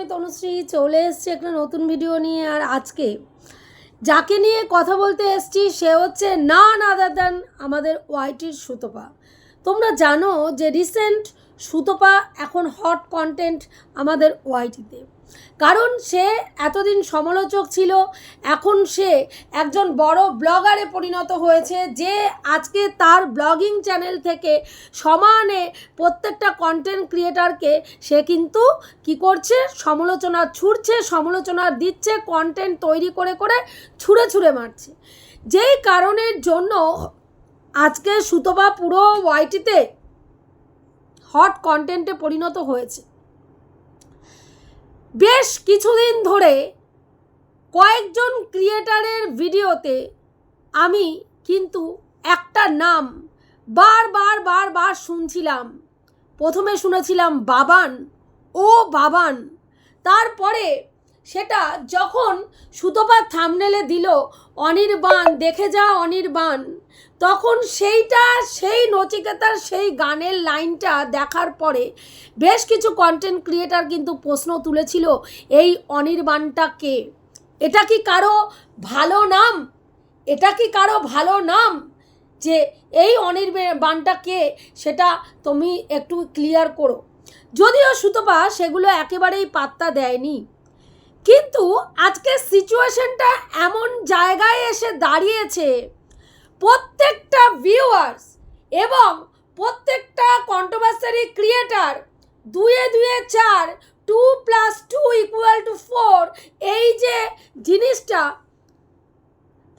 আমি তনুশ্রী চলে এসেছি একটা নতুন ভিডিও নিয়ে আর আজকে যাকে নিয়ে কথা বলতে এসছি, সে হচ্ছে না আদার দেন আমাদের ওয়াইটির সুতপা। তোমরা জানো যে রিসেন্ট সুতপা এখন হট কন্টেন্ট আমাদের ওয়াইটিতে কারণ সে এতদিন সমালোচক ছিল, এখন সে একজন বড় ব্লগারে পরিণত হয়েছে, যে আজকে তার ব্লগিং চ্যানেল থেকে সমানে প্রত্যেকটা কন্টেন্ট ক্রিয়েটারকে সে কিন্তু কি করছে? সমালোচনা ছুড়ছে, সমালোচনা দিচ্ছে কন্টেন্ট তৈরি করে করে ছুঁড়ে ছুঁড়ে মারছে। যেই কারণের জন্য আজকে সুতপা পুরো ওয়াইটিতে হট কন্টেন্টে পরিণত হয়েছে। বেশ কিছুদিন ধরে কয়েকজন ক্রিয়েটারের ভিডিওতে আমি কিন্তু একটা নাম বারবার বারবার শুনছিলাম। প্রথমে শুনেছিলাম বাবান, ও বাবান। তারপরে সেটা যখন সুতোপার থামনেলে দিল, অনির্বাণ, দেখে যা অনির্বাণ। তখন সেইটা, সেই নচিকেতার সেই গানের লাইনটা দেখার পরে বেশ কিছু কন্টেন্ট ক্রিয়েটার কিন্তু প্রশ্ন তুলেছিল, এই অনির্বাণটা কে? এটা কি কারও ভালো নাম? এটা কি কারও ভালো নাম? যে এই অনির্বাণটা কে? সেটা তুমি একটু ক্লিয়ার করো। যদিও সুতপা সেগুলো একেবারেই পাত্তা দেয়নি। কিন্তু আজকে সিচুয়েশনটা এমন জায়গায় এসে দাঁড়িয়েছে। প্রত্যেকটা ভিউয়ার্স এবং প্রত্যেকটা কন্ট্রোভার্সারি ক্রিয়েটার দুয়ে দুয়ে চার two plus two equal to four এই যে জিনিসটা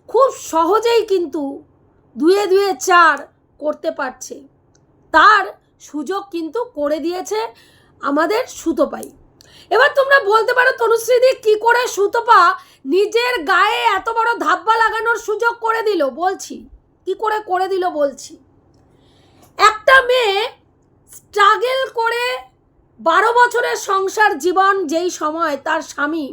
খুব সহজেই কিন্তু দুয়ে দুয়ে চার করতে পারছে। তার সুযোগ কিন্তু করে দিয়েছে আমাদের সুতোপাই এবার তোমরা বলতে পারো তনুশ্রীদি কি করে সুতপা নিজের গায়ে এত বড় ধাব্বা লাগানোর সুযোগ করে দিল? বলছি। কি করে করে দিল বলছি। একটা মেয়ে স্ট্রাগেল করে বারো বছরের সংসার জীবন, যেই সময় তার স্বামী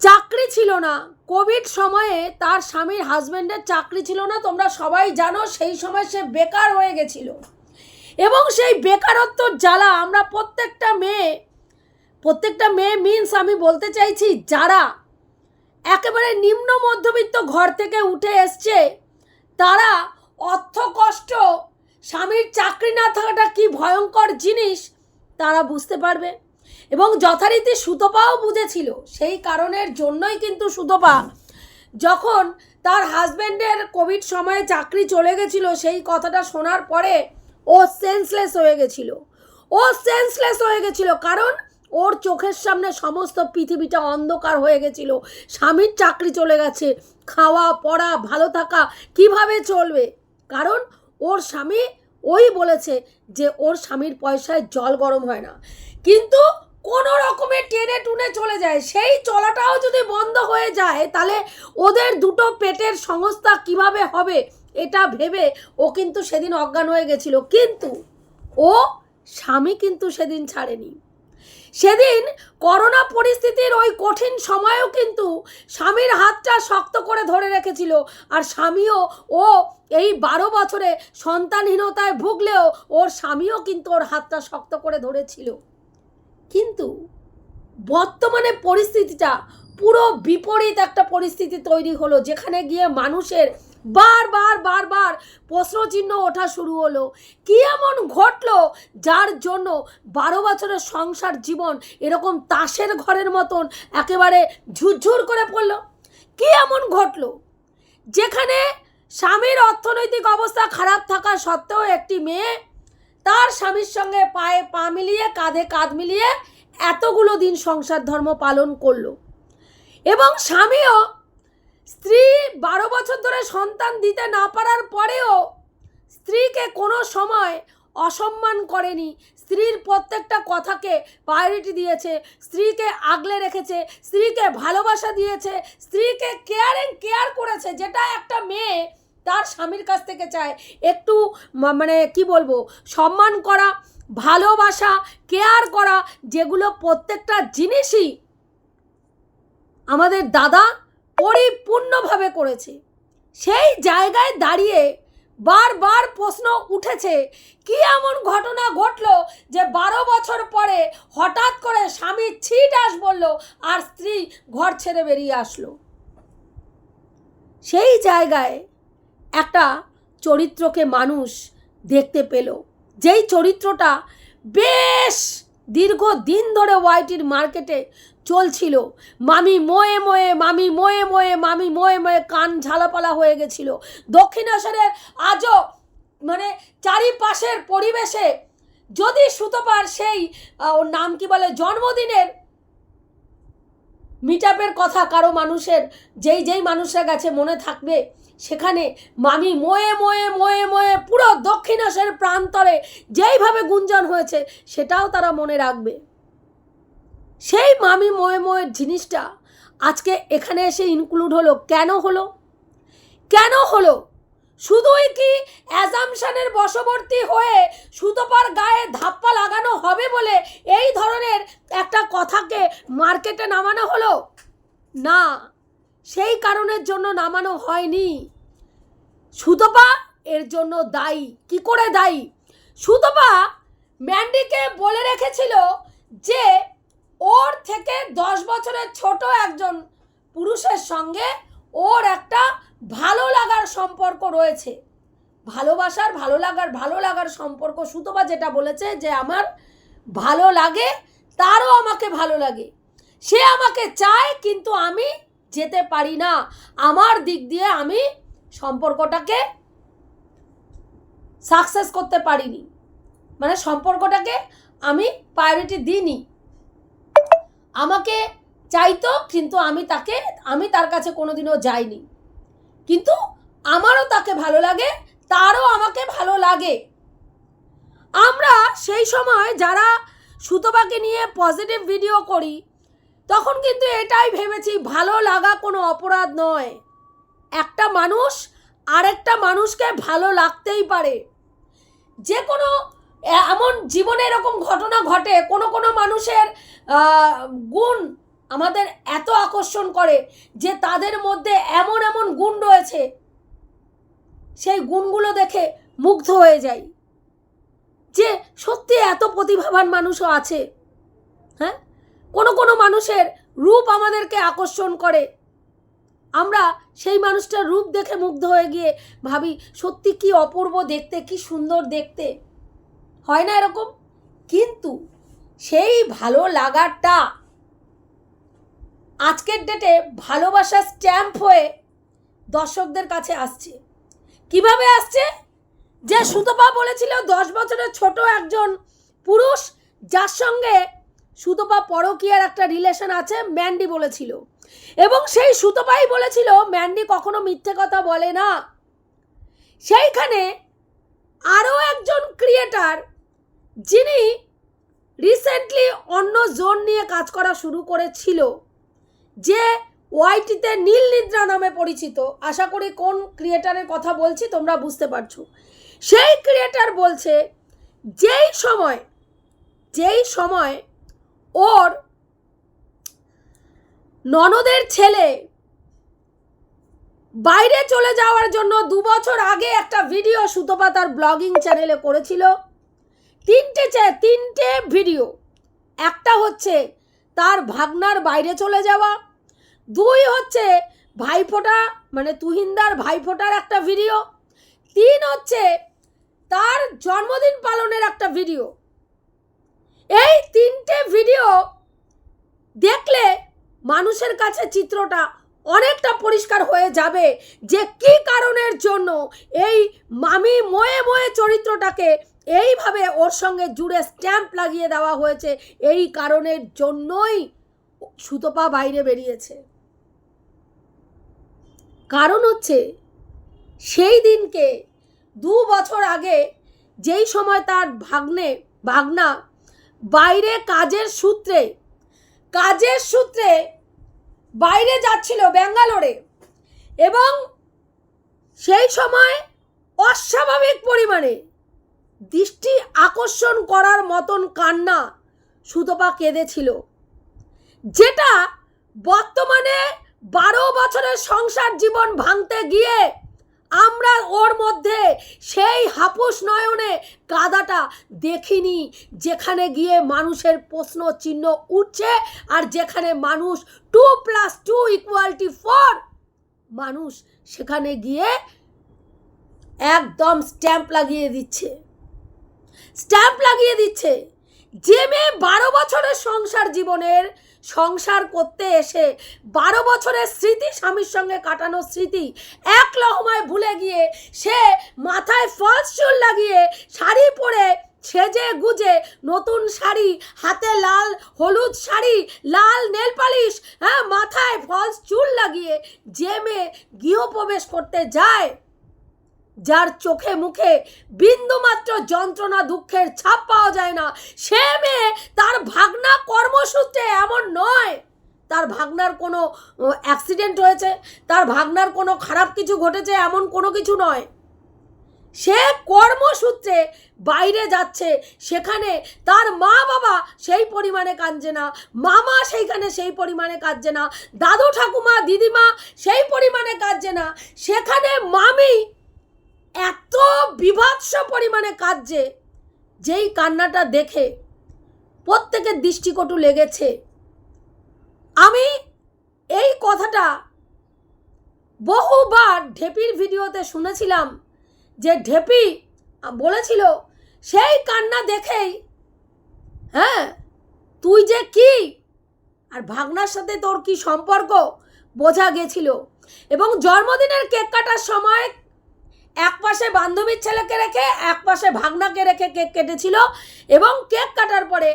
চাকরি ছিল না, কোভিড সময়ে তার স্বামীর হাজব্যান্ডের চাকরি ছিল না, তোমরা সবাই জানো সেই সময় সে বেকার হয়ে গেছিল। এবং সেই বেকারত্বর জ্বালা আমরা প্রত্যেকটা মেয়ে প্রত্যেকটা মেয়ে মিন্স আমি বলতে চাইছি যারা একেবারে নিম্ন মধ্যবিত্ত ঘর থেকে উঠে এসছে, তারা অর্থ কষ্ট, স্বামীর চাকরি না থাকাটা কি ভয়ঙ্কর জিনিস তারা বুঝতে পারবে। এবং যথারীতি সুতপাও বুঝেছিল, সেই কারণের জন্যই কিন্তু সুতপা যখন তার হাজব্যান্ডের কোভিড সময়ে চাকরি চলে গেছিল, সেই কথাটা শোনার পরে ও সেন্সলেস হয়ে গেছিল। ও সেন্সলেস হয়ে গেছিল, কারণ ওর চোখের সামনে সমস্ত পৃথিবীটা অন্ধকার হয়ে গেছিল। স্বামীর চাকরি চলে গেছে। খাওয়া, পড়া, ভালো থাকা কীভাবে চলবে? কারণ ওর স্বামী ওই বলেছে যে ওর স্বামীর পয়সায় জল গরম হয় না। কিন্তু কোনো রকমে টেনে টুনে চলে যায়। সেই চলাটাও যদি বন্ধ হয়ে যায়, তাহলে ওদের দুটো পেটের সংস্থা কীভাবে হবে এটা ভেবে ও কিন্তু সেদিন অজ্ঞান হয়ে গেছিল। কিন্তু ও স্বামী কিন্তু সেদিন ছাড়েনি। সেদিন করোনা পরিস্থিতির ওই কঠিন সময়েও কিন্তু স্বামীর হাতটা শক্ত করে ধরে রেখেছিল। আর স্বামীও, ও এই বারো বছরে সন্তানহীনতায় ভুগলেও ওর স্বামীও কিন্তু ওর হাতটা শক্ত করে ধরেছিল। কিন্তু বর্তমানে পরিস্থিতিটা পুরো বিপরীত একটা পরিস্থিতি তৈরি হলো, যেখানে গিয়ে মানুষের বারবার বারবার প্রশ্নচিহ্ন ওঠা শুরু হলো। কি এমন ঘটলো যার জন্য বারো বছরের সংসার জীবন এরকম তাসের ঘরের মতন একেবারে ঝুরঝুর করে পড়ল? কি এমন ঘটলো যেখানে স্বামীর অর্থনৈতিক অবস্থা খারাপ থাকা সত্ত্বেও একটি মেয়ে তার স্বামীর সঙ্গে পায়ে পা মিলিয়ে, কাঁধে কাঁধ মিলিয়ে এতগুলো দিন সংসার ধর্ম পালন করল এবং স্বামীও স্ত্রী বারো বছর ধরে সন্তান দিতে না পারার পরেও স্ত্রীকে কোনো সময় অসম্মান করেনি। স্ত্রীর প্রত্যেকটা কথাকে প্রায়োরিটি দিয়েছে। স্ত্রীকে আগলে রেখেছে। স্ত্রীকে ভালোবাসা দিয়েছে। স্ত্রীকে কেয়ারিং কেয়ার করেছে। যেটা একটা মেয়ে তার স্বামীর কাছ থেকে চায়। একটু মানে কি বলব? সম্মান করা, ভালোবাসা কেয়ার করা, যেগুলো প্রত্যেকটা জিনিসই আমাদের দাদা পরিপূর্ণভাবে করেছে। সেই জায়গায় দাঁড়িয়ে বারবার প্রশ্ন উঠেছে, কি এমন ঘটনা ঘটলো যে বারো বছর পরে হঠাৎ করে স্বামী আনলো আর স্ত্রী ঘর ছেড়ে বেরিয়ে আসলো। সেই জায়গায় একটা চরিত্রকে মানুষ দেখতে পেল। যেই চরিত্রটা বেশ দীর্ঘ দিন ধরে ওয়াইটির মার্কেটে চলছিল। মামি মোয়ে মোয়ে, মামি মোয়ে মোয়ে, মামি মোয়ে মোয়ে কান ঝালাপালা হয়ে গেছিল। দক্ষিণেশ্বরের আজও মানে চারিপাশের পরিবেশে যদি সুতোপার সেই ওর নাম কি বলে, জন্মদিনের মিট কথা কারও মানুষের, যেই যেই মানুষের কাছে মনে থাকবে, সেখানে মামি মোয়ে মোয়ে মোয়ে মোয়ে পুরো দক্ষিণাসের প্রান্তরে যেইভাবে গুঞ্জন হয়েছে, সেটাও তারা মনে রাখবে। সেই মামি মোয়ে মোয়ের জিনিসটা আজকে এখানে এসে ইনক্লুড হলো। কেন হলো? কেন হলো? শুধুই কি অ্যাজামশানের বশবর্তী হয়ে সুতোপার গায়ে ধাপ্পা লাগানো হবে বলে এই ধরনের একটা কথাকে মার্কেটে নামানো হলো? না, সেই কারণের জন্য নামানো হয়নি। সুতপা এর জন্য দায়ী। কি করে দায়ী? সুতপা ম্যান্ডিকে বলে রেখেছিল যে ওর থেকে দশ বছরের ছোট একজন পুরুষের সঙ্গে ওর একটা ভালো লাগার সম্পর্ক রয়েছে। ভালোবাসার, ভালো লাগার ভালো লাগার সম্পর্ক সুতপা যেটা বলেছে যে আমার ভালো লাগে, তারও আমাকে ভালো লাগে। সে আমাকে চায়, কিন্তু আমি যেতে পারি না। আমার দিক দিয়ে আমি সম্পর্কটাকে সাকসেস করতে পারিনি। মানে সম্পর্কটাকে আমি প্রায়োরিটি দিইনি। আমাকে চাইতো, কিন্তু আমি তাকে, আমি তার কাছে কোনোদিনও যাইনি। কিন্তু আমারও তাকে ভালো লাগে, তারও আমাকে ভালো লাগে। আমরা সেই সময় যারা সুতপাকে নিয়ে পজিটিভ ভিডিও করি, তখন কিন্তু এটাই ভেবেছি, ভালো লাগা কোনো অপরাধ নয়। একটা মানুষ আরেকটা মানুষকে ভালো লাগতেই পারে। যে কোনো এমন জীবনে এরকম ঘটনা ঘটে, কোনো কোনো মানুষের গুণ আমাদের এত আকর্ষণ করে যে তাদের মধ্যে এমন এমন গুণ রয়েছে, সেই গুণগুলো দেখে মুগ্ধ হয়ে যাই। যে সত্যি এত প্রতিভাবান মানুষও আছে হ্যাঁ? কোনো কোনো মানুষের রূপ আমাদেরকে আকর্ষণ করে। আমরা সেই মানুষটার রূপ দেখে মুগ্ধ হয়ে গিয়ে ভাবি, সত্যি কি অপূর্ব দেখতে, কি সুন্দর দেখতে। হয় না এরকম? কিন্তু সেই ভালো লাগাটা আজকের ডেটে ভালোবাসা স্ট্যাম্প হয়ে দর্শকদের কাছে আসছে। কীভাবে আসছে? যে সুতপা বলেছিল দশ বছরের ছোট একজন পুরুষ, যার সঙ্গে সুতপা পরকীয়ার একটা রিলেশন আছে ম্যান্ডি বলেছিল। এবং সেই সুতপাই বলেছিল ম্যান্ডি কখনো মিথ্যে কথা বলে না। সেইখানে আরও একজন ক্রিয়েটার যিনি রিসেন্টলি অন্য জোন নিয়ে কাজ করা শুরু করেছিল, যে ওয়াইটিতে নীল নিদ্রা নামে পরিচিত, আশা করি কোন ক্রিয়েটারের কথা বলছি তোমরা বুঝতে পারছ। সেই ক্রিয়েটার বলছে, যেই সময় যেই সময় ওর ননদের ছেলে বাইরে চলে যাওয়ার জন্য দু বছর আগে একটা ভিডিও সুতপা তার ব্লগিং চ্যানেলে করেছিল তিনটে তিনটে ভিডিও একটা হচ্ছে তার ভাগনার বাইরে চলে যাওয়া। দুই হচ্ছে ভাইফোঁটা মানে তুহিনদার ভাইফোঁটার একটা ভিডিও তিন হচ্ছে তার জন্মদিন পালনের একটা ভিডিও এই তিনটে ভিডিও দেখলে মানুষের কাছে চিত্রটা অনেকটা পরিষ্কার হয়ে যাবে যে কি কারণের জন্য এই মামি ময়ে ময়ে চরিত্রটাকে এইভাবে ওর সঙ্গে জুড়ে স্ট্যাম্প লাগিয়ে দেওয়া হয়েছে। এই কারণের জন্যই সুতপা বাইরে বেরিয়েছে। কারণ হচ্ছে, সেই দিনকে দু বছর আগে যেই সময় তার ভাগ্নে, ভাগনা বাইরে কাজের সূত্রে কাজের সূত্রে বাইরে যাচ্ছিল ব্যাঙ্গালোরে এবং সেই সময় অস্বাভাবিক পরিমাণে দৃষ্টি আকর্ষণ করার মতন কান্না সুতপা কেঁদেছিল। যেটা বর্তমানে বারো বছরের সংসার জীবন ভাঙতে গিয়ে আমরা ওর মধ্যে সেই হাপুস নয়নে কাদাটা দেখিনি, যেখানে গিয়ে মানুষের প্রশ্ন চিহ্ন উঠছে আর যেখানে মানুষ two plus two equality four মানুষ সেখানে গিয়ে একদম স্ট্যাম্প লাগিয়ে দিচ্ছে। স্ট্যাম্প লাগিয়ে দিচ্ছে। যে মেয়ে বারো বছরের সংসার জীবনের, সংসার করতে এসে বারো বছরের স্মৃতি স্বামীর সঙ্গে কাটানো স্মৃতি এক লহমায় ভুলে গিয়ে সে মাথায় ফলস চুল লাগিয়ে শাড়ি পরে সেজে গুজে নতুন শাড়ি, হাতে লাল, হলুদ শাড়ি, লাল নেল পালিশ হ্যাঁ মাথায় ফলস চুল লাগিয়ে যে মেয়ে গৃহপ্রবেশ করতে যায় যার চোখে মুখে বিন্দুমাত্র যন্ত্রণা, দুঃখের ছাপ পাওয়া যায় না, সে মেয়ে তার ভাগনা কর্মসূত্রে এমন নয়। তার ভাগনার কোনো অ্যাক্সিডেন্ট হয়েছে, তার ভাগনার কোনো খারাপ কিছু ঘটেছে এমন কোনো কিছু নয়। সে কর্মসূত্রে বাইরে যাচ্ছে, সেখানে তার মা বাবা সেই পরিমাণে কাঁদছে না, মামা সেইখানে সেই পরিমাণে কাঁদছে না, দাদু ঠাকুমা, দিদিমা সেই পরিমাণে কাঁদছে না, সেখানে মামি এত বিভৎস পরিমাণে কাঁদছে, যেই কান্নাটা দেখে প্রত্যেকের দৃষ্টিকটু লেগেছে। আমি এই কথাটা বহুবার ঢেপির ভিডিওতে শুনেছিলাম যে ঢেপি বলেছিল, সেই কান্না দেখেই হ্যাঁ তুই যে কি? আর ভাগনার সাথে তোর কি সম্পর্ক? বোঝা গেছিল। এবং জন্মদিনের কেক কাটার সময় এক পাশে বান্ধবীর ছেলেকে রেখে, এক পাশে ভাগনাকে রেখে কেক কেটেছিল এবং কেক কাটার পরে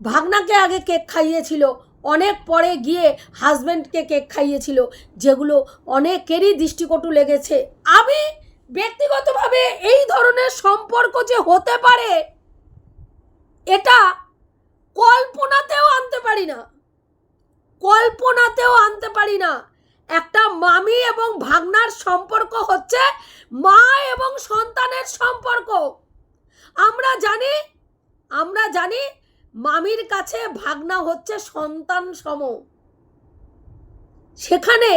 ভাগনাকে আগে কেক খাইয়েছিল। অনেক পরে গিয়ে হাজব্যান্ডকে কেক খাইয়েছিল, যেগুলো অনেকেরই দৃষ্টিকটু লেগেছে। আমি ব্যক্তিগতভাবে এই ধরনের সম্পর্ক যে হতে পারে, এটা কল্পনাতেও আনতে পারি না। কল্পনাতেও আনতে পারি না। একটা মামি এবং ভাগনার সম্পর্ক হচ্ছে মা এবং সন্তানের সম্পর্ক। আমরা জানি আমরা জানি মামির কাছে ভাগনা হচ্ছে সন্তান সম। সেখানে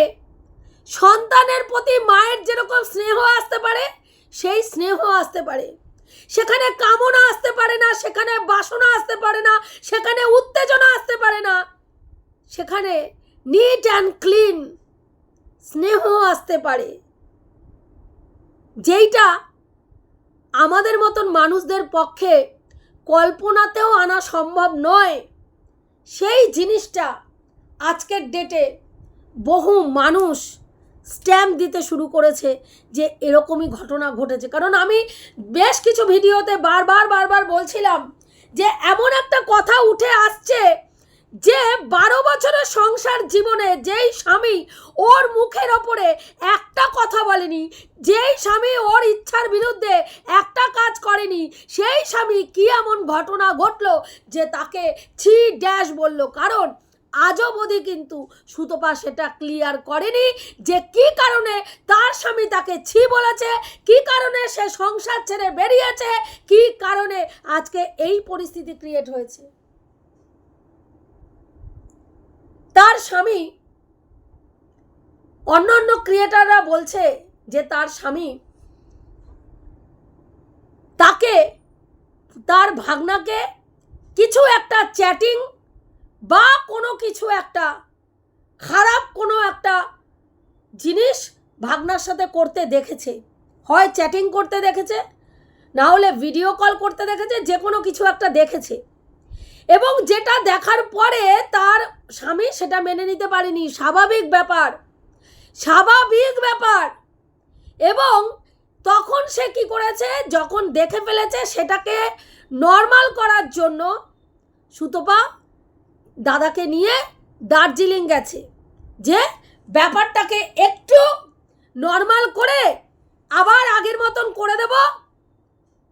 সন্তানের প্রতি মায়ের যেরকম স্নেহ আসতে পারে, সেই স্নেহ আসতে পারে। সেখানে কামনা আসতে পারে না, সেখানে বাসনা আসতে পারে না, সেখানে উত্তেজনা আসতে পারে না। সেখানে নিট অ্যান্ড ক্লিন স্নেহ আসতে পারে। যেইটা আমাদের মতন মানুষদের পক্ষে কল্পনাতেও আনা সম্ভব নয়, সেই জিনিসটা আজকের ডেটে বহু মানুষ স্ট্যাম্প দিতে শুরু করেছে যে এরকমই ঘটনা ঘটেছে। কারণ আমি বেশ কিছু ভিডিওতে বারবার বারবার বলছিলাম যে এমন একটা কথা উঠে আসছে যে বারো বছরের সংসার জীবনে যেই স্বামী ওর মুখের ওপরে একটা কথা বলেনি, যেই স্বামী ওর ইচ্ছার বিরুদ্ধে একটা কাজ করেনি, সেই স্বামী কি এমন ঘটনা ঘটলো যে তাকে ছি ড্যাশ বলল? কারণ আজও অবধি কিন্তু সুতপা সেটা ক্লিয়ার করেনি যে কি কারণে তার স্বামী তাকে ছি বলেছে, কি কারণে সে সংসার ছেড়ে বেরিয়েছে, কি কারণে আজকে এই পরিস্থিতি ক্রিয়েট হয়েছে। তার স্বামী অন্য অন্য ক্রিয়েটাররা বলছে যে তার স্বামী তাকে, তার ভাগনাকে কিছু একটা চ্যাটিং বা কোনো কিছু একটা খারাপ কোনো একটা জিনিস ভাগনার সাথে করতে দেখেছে। হয় চ্যাটিং করতে দেখেছে, না হলে ভিডিও কল করতে দেখেছে, যে কোনো কিছু একটা দেখেছে। এবং যেটা দেখার পরে তার স্বামী সেটা মেনে নিতে পারেনি। স্বাভাবিক ব্যাপার। স্বাভাবিক ব্যাপার। এবং তখন সে কি করেছে? যখন দেখে ফেলেছে সেটাকে নর্মাল করার জন্য সুতপা দাদাকে নিয়ে দার্জিলিং গেছে। যে ব্যাপারটাকে একটু নর্মাল করে আবার আগের মতন করে দেব।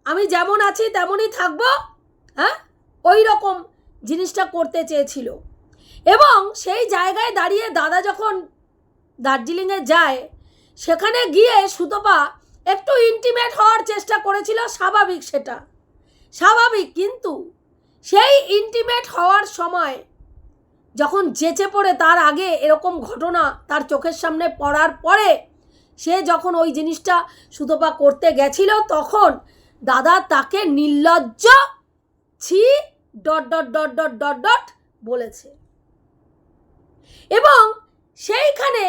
আমি যেমন আছি তেমনই থাকব। হ্যাঁ? ওই রকম জিনিসটা করতে চেয়েছিল। এবং সেই জায়গায় দাঁড়িয়ে দাদা যখন দার্জিলিংয়ে যায়, সেখানে গিয়ে সুতপা একটু ইন্টিমেট হওয়ার চেষ্টা করেছিল, স্বাভাবিক সেটা। স্বাভাবিক, কিন্তু সেই ইন্টিমেট হওয়ার সময় যখন যেচে পড়ে তার আগে এরকম ঘটনা তার চোখের সামনে পড়ার পরে সে যখন ওই জিনিসটা সুতপা করতে গেছিল, তখন দাদা তাকে নির্লজ্জ, ছি dot dot dot dot dot dot বলেছে। এবং সেইখানে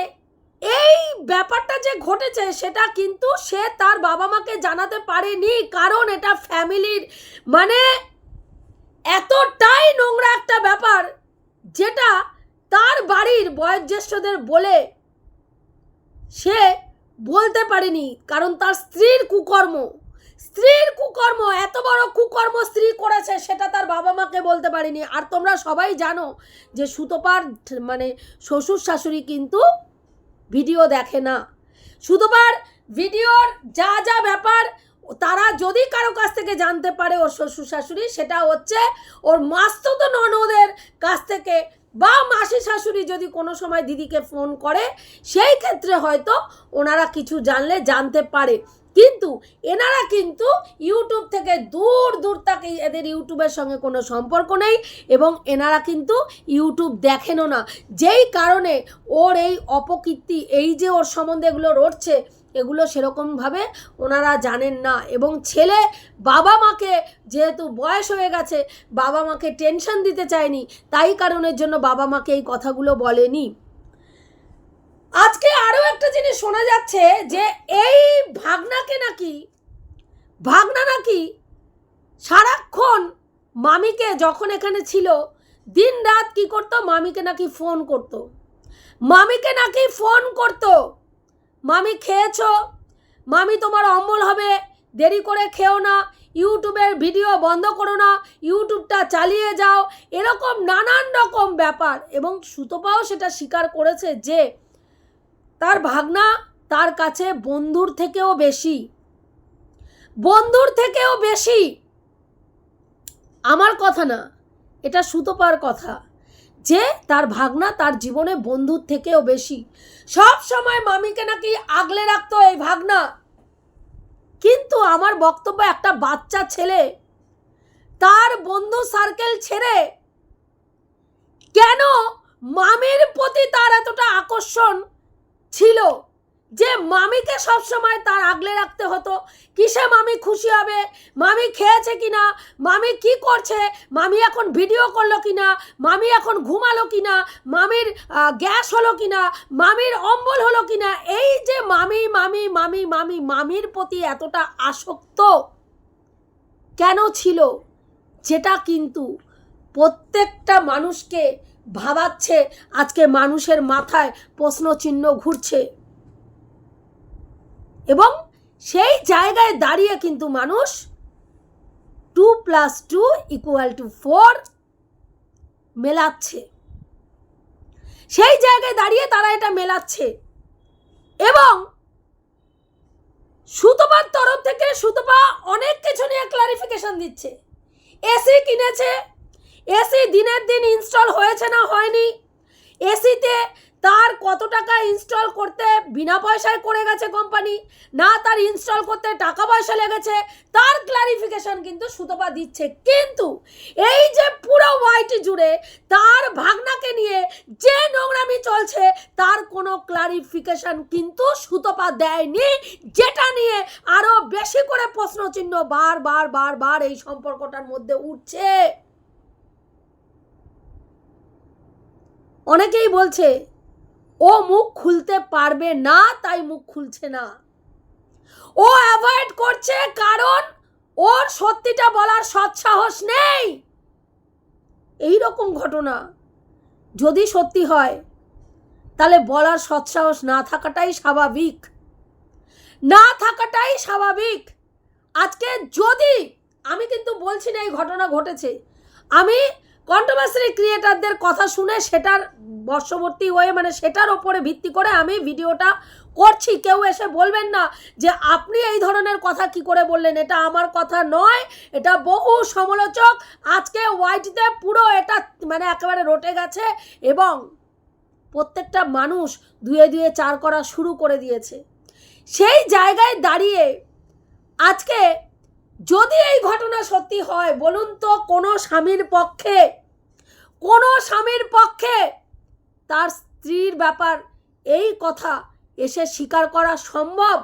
এই ব্যাপারটা যে ঘটেছে সেটা কিন্তু সে তার বাবা মাকে জানাতে পারেনি, কারণ এটা ফ্যামিলির মানে এতটাই নোংরা একটা ব্যাপার যেটা তার বাড়ির বয়োজ্যেষ্ঠদের বলে সে বলতে পারেনি, কারণ তার স্ত্রীর কুকর্ম। স্ত্রীর কুকর্ম, এত বড় কুকর্ম স্ত্রী করেছে, সেটা তার বাবা মাকে বলতে পারেনি। আর তোমরা সবাই জানো যে সুতোপার মানে শ্বশুর শাশুড়ি কিন্তু ভিডিও দেখে না। সুতোপার ভিডিওর যা যা ব্যাপার, তারা যদি কারও কাছ থেকে জানতে পারে ওর শ্বশুর শাশুড়ি, সেটা হচ্ছে ওর মাস্তত ননদের কাছ থেকে বা মাসি শাশুড়ি যদি কোনো সময় দিদিকে ফোন করে, সেই ক্ষেত্রে হয়তো ওনারা কিছু জানলে, জানতে পারে। কিন্তু এনারা কিন্তু ইউটিউব থেকে দূর দূর তাকে এদের ইউটিউবের সঙ্গে কোনো সম্পর্ক নেই এবং এনারা কিন্তু ইউটিউব দেখেনও না। যেই কারণে ওর এই অপকীর্তি, এই যে ওর সম্বন্ধে এগুলো রটছে, এগুলো সেরকমভাবে ওনারা জানেন না এবং ছেলে বাবা মাকে যেহেতু বয়স হয়ে গেছে, বাবা মাকে টেনশন দিতে চায়নি, তাই কারণের জন্য বাবা মাকে এই কথাগুলো বলেনি। আজকে আরও একটা জিনিস শোনা যাচ্ছে যে এই ভাগনাকে নাকি, ভাগনা নাকি সারাক্ষণ মামিকে যখন এখানে ছিল দিন রাত কি করতো? মামিকে নাকি ফোন করতো। মামিকে নাকি ফোন করতো, মামি, খেয়েছো? মামি, তোমার অম্বল হবে, দেরি করে খেও না, ইউটিউবের ভিডিও বন্ধ করো না, ইউটিউবটা চালিয়ে যাও। এরকম নানান রকম ব্যাপার এবং সুতপাও সেটা স্বীকার করেছে যে তার ভাগনা তার কাছে বন্ধুর থেকেও বেশি। বন্ধুর থেকেও বেশি। আমার কথা না, এটা সুতপার কথা। যে তার ভাগনা তার জীবনে বন্ধুর থেকেও বেশি। সব সময় মামিকে নাকি আগলে রাখতো এই ভাগনা। কিন্তু আমার বক্তব্য একটা বাচ্চা ছেলে, তার বন্ধু সার্কেল ছেড়ে কেন মামির প্রতি তার এতটা আকর্ষণ? ছিল যে মামিকে সবসময় তার আগলে রাখতে হতো। কিসে মামি খুশি হবে? মামি খেয়েছে কি না মামি কি করছে? মামি এখন ভিডিও করল কি না মামি এখন ঘুমালো কিনা? মামির আহ, গ্যাস হলো কি না মামির অম্বল হলো কি না এই যে মামি মামি মামি মামি মামির প্রতি এতটা আসক্ত কেন ছিল? যেটা কিন্তু প্রত্যেকটা মানুষকে ভাবাচ্ছে আজকে মানুষের মাথায় প্রশ্নচিহ্ন ঘুরছে। এবং সেই জায়গায় দাঁড়িয়ে কিন্তু মানুষ two plus two equal to four মেলাচ্ছে। সেই জায়গায় দাঁড়িয়ে তারা এটা মেলাচ্ছে। এবং সুতপার তরফ থেকে সুতপা অনেক কিছু নিয়ে ক্লারিফিকেশন দিচ্ছে। এসি কিনেছে এসি দিনের দিন ইনস্টল হয়েছে না হয়নি? এসিতে তার কত টাকা ইনস্টল করতে বিনা পয়সায় করে গেছে কোম্পানি না তার ইনস্টল করতে টাকা পয়সা লেগেছে, তার ক্লারিফিকেশন কিন্তু সুতপা দিচ্ছে। কিন্তু এই যে পুরো ওয়াইটি জুড়ে তার ভাগনাকে নিয়ে যে নোংরামি চলছে, তার কোনো ক্লারিফিকেশন কিন্তু সুতপা দেয়নি, যেটা নিয়ে আরও বেশি করে প্রশ্নচিহ্ন বার বার বার বার এই সম্পর্কটার মধ্যে উঠছে। অনেকেই বলছে, ও মুখ খুলতে পারবে না, তাই মুখ খুলছে না। ও অ্যাভয়েড করছে কারণ ওর সত্যিটা বলার সৎসাহস নেই। এই রকম ঘটনা যদি সত্যি হয়, তাহলে বলার সৎসাহস না থাকাটাই স্বাভাবিক। না থাকাটাই স্বাভাবিক। আজকে যদি, আমি কিন্তু বলছি না এই ঘটনা ঘটেছে, আমি কন্ট্রোভার্সি ক্রিয়েটারদের কথা শুনে সেটার বর্ষবর্তী হয়ে মানে সেটার ওপরে ভিত্তি করে আমি ভিডিওটা করছি। কেউ এসে বলবেন না যে আপনি এই ধরনের কথা কি করে বললেন? এটা আমার কথা নয়, এটা বহু সমালোচক আজকে ওয়াইটিতে পুরো এটা মানে একেবারে রটে গেছে এবং প্রত্যেকটা মানুষ ধুয়ে ধুয়ে চার করা শুরু করে দিয়েছে। সেই জায়গায় দাঁড়িয়ে আজকে যদি এই ঘটনা সত্যি হয়, বলুন তো কোনো স্বামীর পক্ষে, কোনো স্বামীর পক্ষে তার স্ত্রীর ব্যাপার এই কথা এসে স্বীকার করা সম্ভব?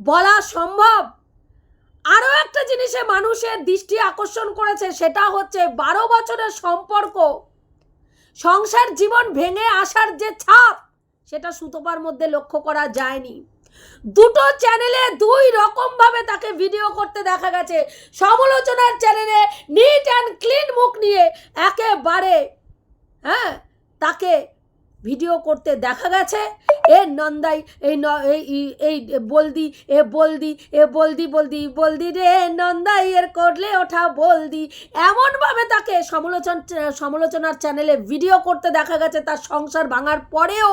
বলা সম্ভব? আরও একটা জিনিসে মানুষের দৃষ্টি আকর্ষণ করেছে, সেটা হচ্ছে বারো বছরের সম্পর্ক। সংসার জীবন ভেঙে আসার যে ছাপ, সেটা সুতোপার মধ্যে লক্ষ্য করা যায়নি। দুটো চ্যানেলে দুই রকম ভাবে তাকে ভিডিও করতে দেখা গেছে। সমালোচনার চ্যানেলে নিট অ্যান্ড ক্লিন মুখ নিয়ে একেবারে হ্যাঁ তাকে ভিডিও করতে দেখা গেছে। এ নন্দাই এই এই বলদি, এ বলদি এ বলদি বলদি বলদি রে নন্দাই, এর করলে ওঠা বলদি। এমনভাবে তাকে সমালোচন, সমালোচনার চ্যানেলে ভিডিও করতে দেখা গেছে, তার সংসার ভাঙার পরেও।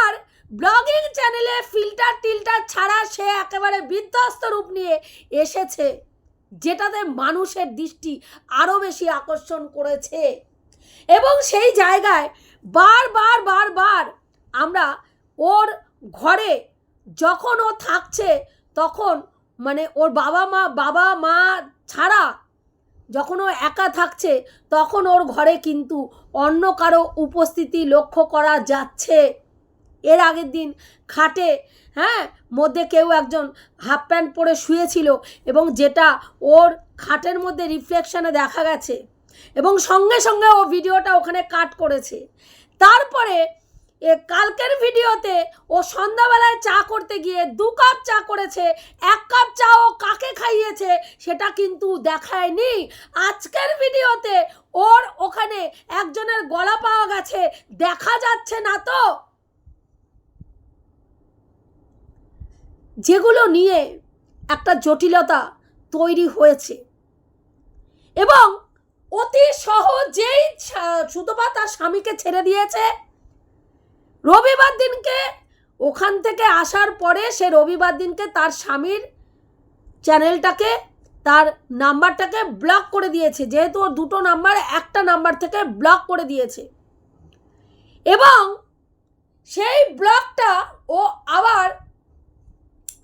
আর ব্লগিং চ্যানেলে ফিল্টার টিল্টার ছাড়া সে একেবারে বিধ্বস্ত রূপ নিয়ে এসেছে, যেটাতে মানুষের দৃষ্টি আরও বেশি আকর্ষণ করেছে। এবং সেই জায়গায় বারবার বারবার আমরা ওর ঘরে যখন ও থাকছে, তখন মানে ওর বাবা মা বাবা মা ছাড়া যখন ও একা থাকছে, তখন ওর ঘরে কিন্তু অন্য কারও উপস্থিতি লক্ষ্য করা যাচ্ছে। এর আগের দিন খাটে হ্যাঁ মধ্যে কেউ একজন হাফ প্যান্ট পরে শুয়েছিল এবং যেটা ওর খাটের মধ্যে রিফ্লেকশনে দেখা গেছে এবং সঙ্গে সঙ্গে ও ভিডিওটা ওখানে কাট করেছে। তারপরে এ কালকের ভিডিওতে ও সন্ধ্যাবেলায় চা করতে গিয়ে দু কাপ চা করেছে, এক কাপ চা ও কাকে খাইয়েছে সেটা কিন্তু দেখায়নি। আজকের ভিডিওতে ওর ওখানে একজনের গলা পাওয়া গেছে, দেখা যাচ্ছে না তো। যেগুলো নিয়ে একটা জটিলতা তৈরি হয়েছে। এবং অতি সহজেই সুতপা তার স্বামীকে ছেড়ে দিয়েছে। রবিবার দিনকে ওখান থেকে আসার পরে সে রবিবার দিনকে তার স্বামীর চ্যানেলটাকে, তার নাম্বারটাকে ব্লক করে দিয়েছে। যেহেতু ওর দুটো নাম্বার, একটা নাম্বার থেকে ব্লক করে দিয়েছে। এবং সেই ব্লকটা ও আবার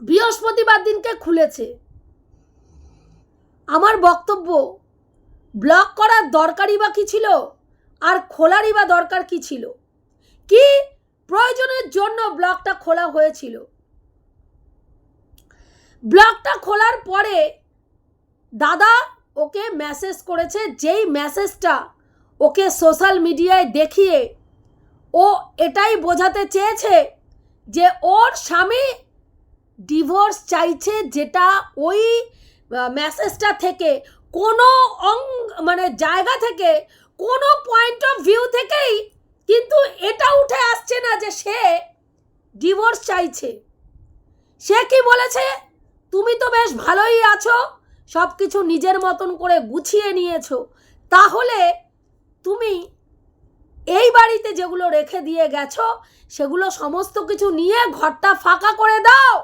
বৃহস্পতিবার দিনকে খুলেছে। আমার বক্তব্য, ব্লক করার দরকারই বা কী ছিল? আর খোলারই বা দরকার কী ছিল? কি প্রয়োজনের জন্য ব্লকটা খোলা হয়েছিল? ব্লকটা খোলার পরে দাদা ওকে মেসেজ করেছে, যেই মেসেজটা ওকে সোশ্যাল মিডিয়ায় দেখিয়ে ও এটাই বোঝাতে চেয়েছে যে ওর স্বামী ডিভোর্স চাইছে যেটা ওই মেসেজটা থেকে, কোনো অং মানে জায়গা থেকে, কোনো পয়েন্ট অফ ভিউ থেকেই কিন্তু এটা উঠে আসছে না যে সে ডিভোর্স চাইছে। সে কি বলেছে? তুমি তো বেশ ভালোই আছো সব কিছু নিজের মতন করে গুছিয়ে নিয়েছো। তাহলে তুমি এই বাড়িতে যেগুলো রেখে দিয়ে গেছো, সেগুলো সমস্ত কিছু নিয়ে ঘরটা ফাঁকা করে দাও।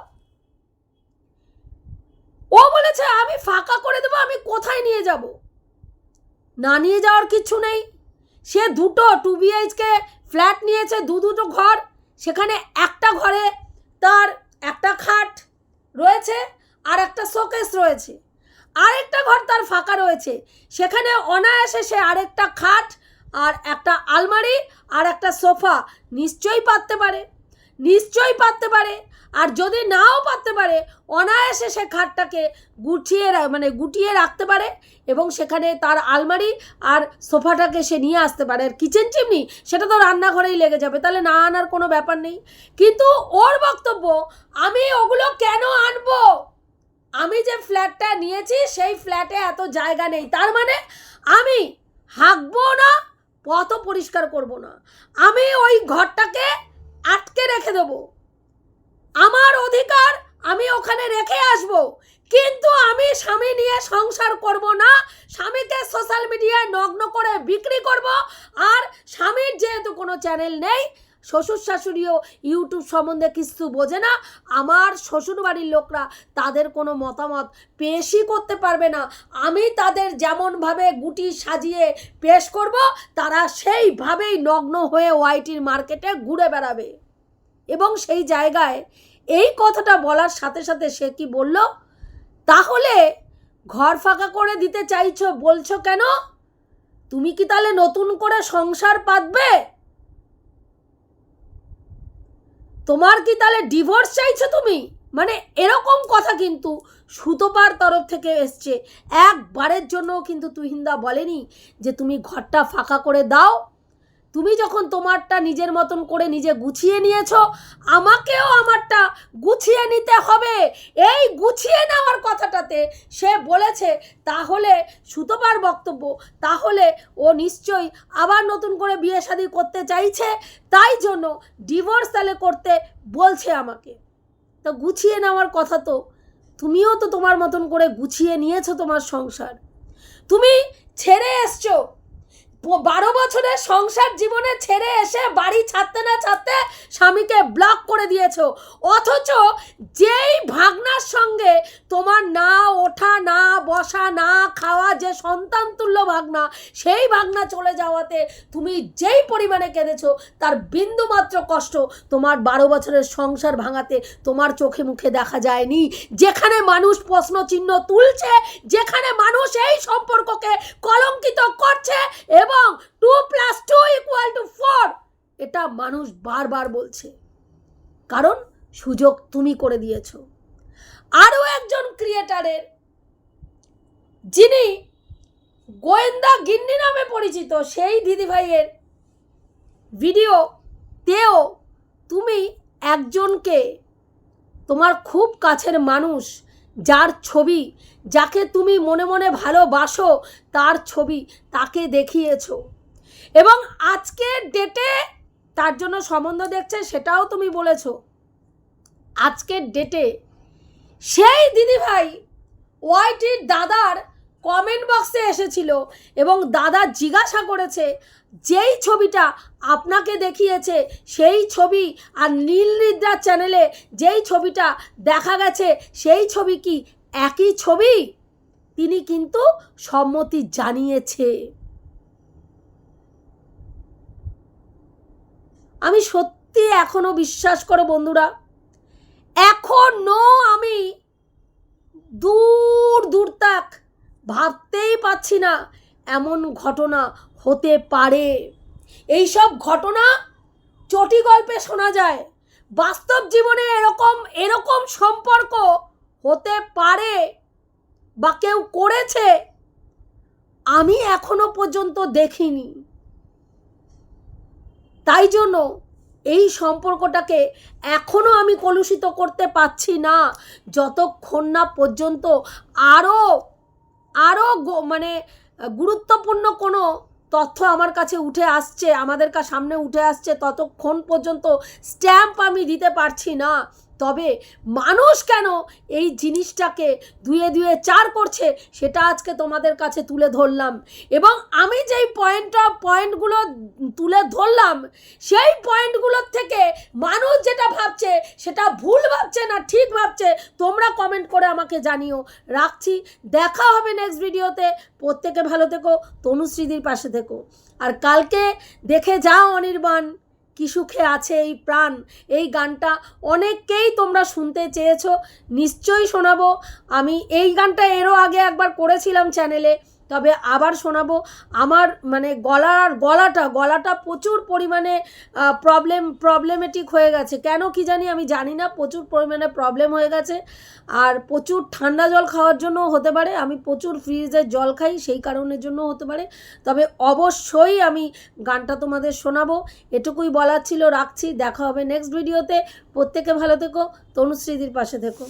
ও বলেছে, আমি ফাঁকা করে দেবো, আমি কোথায় নিয়ে যাব? না নিয়ে যাওয়ার কিছু নেই। সে দুটো টু বিএইচকে ফ্ল্যাট নিয়েছে, দু দুটো ঘর। সেখানে একটা ঘরে তার একটা খাট রয়েছে আর একটা শোকেস রয়েছে। আরেকটা ঘর তার ফাঁকা রয়েছে। সেখানে অনায়াসে সে আরেকটা খাট আর একটা আলমারি আর একটা সোফা নিশ্চয়ই পাততে পারে। নিশ্চয়ই পাততে পারে। আর যদি নাও পারতে পারে, অনায়াসে সে খাটটাকে গুছিয়ে রা- মানে গুটিয়ে রাখতে পারে এবং সেখানে তার আলমারি আর সোফাটাকে সে নিয়ে আসতে পারে। আর কিচেন চিমনি সেটা তো রান্নাঘরেই লেগে যাবে, তাহলে না আনার কোনো ব্যাপার নেই। কিন্তু ওর বক্তব্য, আমি ওগুলো কেন আনব? আমি যে ফ্ল্যাটটা নিয়েছি, সেই ফ্ল্যাটে এত জায়গা নেই। তার মানে আমি হাঁকবো না, পথও পরিষ্কার করব না। আমি ওই ঘরটাকে আটকে রেখে দেব। আমার অধিকার আমি ওখানে রেখে আসব। কিন্তু আমি স্বামী নিয়ে সংসার করব না, স্বামীকে সোশ্যাল মিডিয়ায় নগ্ন করে বিক্রি করব, আর স্বামীর যেহেতু কোনো চ্যানেল নেই শ্বশুর শাশুড়িও ইউটিউব সম্বন্ধে কিছু বোঝে না। আমার শ্বশুর বাড়ির লোকরা তাদের কোনো মতামত পেশই করতে পারবে না। আমি তাদের যেমনভাবে গুটি সাজিয়ে পেশ করব, তারা সেইভাবেই নগ্ন হয়ে ওয়াইটির মার্কেটে ঘুরে বেড়াবে। এবং সেই জায়গায় এই কথাটা বলার সাথে সাথে সে কি বলল, তাহলে ঘর ফাঁকা করে দিতে চাইছো বলছো কেন? তুমি কি তাহলে নতুন করে সংসার পাতবে? তোমার কি তাহলে ডিভোর্স চাইছো তুমি? মানে এরকম কথা কিন্তু সুতোপার তরফ থেকে এসছে। একবারের জন্য কিন্তু তুহিন্দা বলেনি যে তুমি ঘরটা ফাঁকা করে দাও। তুমি যখন তোমারটা নিজের মতন করে নিজে গুছিয়ে নিয়েছো, আমাকেও আমারটা গুছিয়ে নিতে হবে। এই গুছিয়ে নেওয়ার কথাটাতে সে বলেছে, তাহলে সুতোপার বক্তব্য, তাহলে ও নিশ্চয়ই আবার নতুন করে বিয়ে শাদী করতে চাইছে, তাই জন্য ডিভোর্স তাহলে করতে বলছে আমাকে। তো গুছিয়ে নেওয়ার কথা তো, তুমিও তো তোমার মতন করে গুছিয়ে নিয়েছো তোমার সংসার। তুমি ছেড়ে এসছো। বারো বছরের সংসার জীবনে ছেড়ে এসে বাড়ি ছাড়তে না ছাড়তে স্বামীকে ব্লক করে দিয়েছ। অথচ যেই ভাগনার সঙ্গে তোমার না ওঠা, না বসা, না খাওয়া যে সন্তান তুল্য ভাগনা, সেই ভাগনা চলে যাওয়াতে তুমি যেই পরিমাণে কেঁদেছো, তার বিন্দু মাত্র কষ্ট তোমার বারো বছরের সংসার ভাঙাতে তোমার চোখে মুখে দেখা যায়নি। যেখানে মানুষ প্রশ্ন চিহ্ন তুলছে, যেখানে মানুষ এই সম্পর্ককে কলঙ্কিত করছে, এবং two plus two equal to four এটা মানুষ বারবার বলছে। কারণ সুযোগ তুমি করে দিয়েছ। আরও একজন ক্রিয়েটারের যিনি গোয়েন্দা গিন্নি নামে পরিচিত, সেই দিদিভাইয়ের ভিডিও তেও তুমি একজনকে তোমার খুব কাছের মানুষ যার ছবি যাকে তুমি মনে মনে ভালোবাসো, তার ছবি তাকে দেখিয়েছ। এবং আজকের ডেটে তার জন্য সম্বন্ধ দেখছে সেটাও তুমি বলেছ। আজকের ডেটে সেই দিদিভাই ওয়াইটির দাদার কমেন্ট বক্সে এসেছিল এবং দাদা জিজ্ঞাসা করেছে, যেই ছবিটা আপনাকে দেখিয়েছে, সেই ছবি আর নীল নিদ্রা চ্যানেলে যেই ছবিটা দেখা গেছে, সেই ছবি কি একই ছবি? তিনি কিন্তু সম্মতি জানিয়েছে। আমি সত্যি এখনও বিশ্বাস করো বন্ধুরা, এখনও আমি দূর দূর তাক ভাবতেই পাচ্ছি না এমন ঘটনা হতে পারে। এইসব ঘটনা চটি গল্পে শোনা যায়। বাস্তব জীবনে এরকম এরকম সম্পর্ক হতে পারে বা কেউ করেছে? আমি এখনও পর্যন্ত দেখিনি। তাই জন্য এই সম্পর্কটাকে এখনও আমি কলুষিত করতে পারছি না। যতক্ষণ না পর্যন্ত আরও আরও মানে গুরুত্বপূর্ণ কোনো তথ্য আমার কাছে উঠে আসছে, আমাদের কা, সামনে উঠে আসছে, ততক্ষণ পর্যন্ত স্ট্যাম্প আমি দিতে পারছি না। তবে মানুষ কেন এই জিনিসটাকে ধুয়ে ধুয়ে চার করছে সেটা আজকে তোমাদের কাছে তুলে ধরলাম। এবং আমি যেই পয়েন্ট পয়েন্টগুলো তুলে ধরলাম, সেই পয়েন্টগুলোর থেকে মানুষ যেটা ভাবছে সেটা ভুল ভাবছে না ঠিক ভাবছে, তোমরা কমেন্ট করে আমাকে জানিও। রাখছি, দেখা হবে নেক্সট ভিডিওতে প্রত্যেকে ভালো থেকো, তনুশ্রীদির পাশে থেকো। আর কালকে দেখে যাও অনির্বাণ। কি সুখে আছে এই প্রাণ? এই গানটা অনেককেই তোমরা শুনতে চেয়েছো। নিশ্চয়ই শোনাবো। আমি এই গানটা এরও আগে একবার করেছিলাম চ্যানেলে তবে আবার শোনাবো, আমার মানে গলার, গলাটা গলাটা প্রচুর পরিমাণে প্রবলেম প্রবলেমেটিক হয়ে গেছে। কেন কি জানি আমি জানি না, প্রচুর পরিমাণে প্রবলেম হয়ে গেছে। আর প্রচুর ঠান্ডা জল খাওয়ার জন্য হতে পারে, আমি প্রচুর ফ্রিজের জল খাই, সেই কারণের জন্য হতে পারে। তবে অবশ্যই আমি গানটা তোমাদের শোনাবো, এটুকুই বলার ছিল, রাখছি, দেখা হবে নেক্সট ভিডিওতে প্রত্যেকে ভালো থেকো, তনুশ্রীদির পাশে থেকো।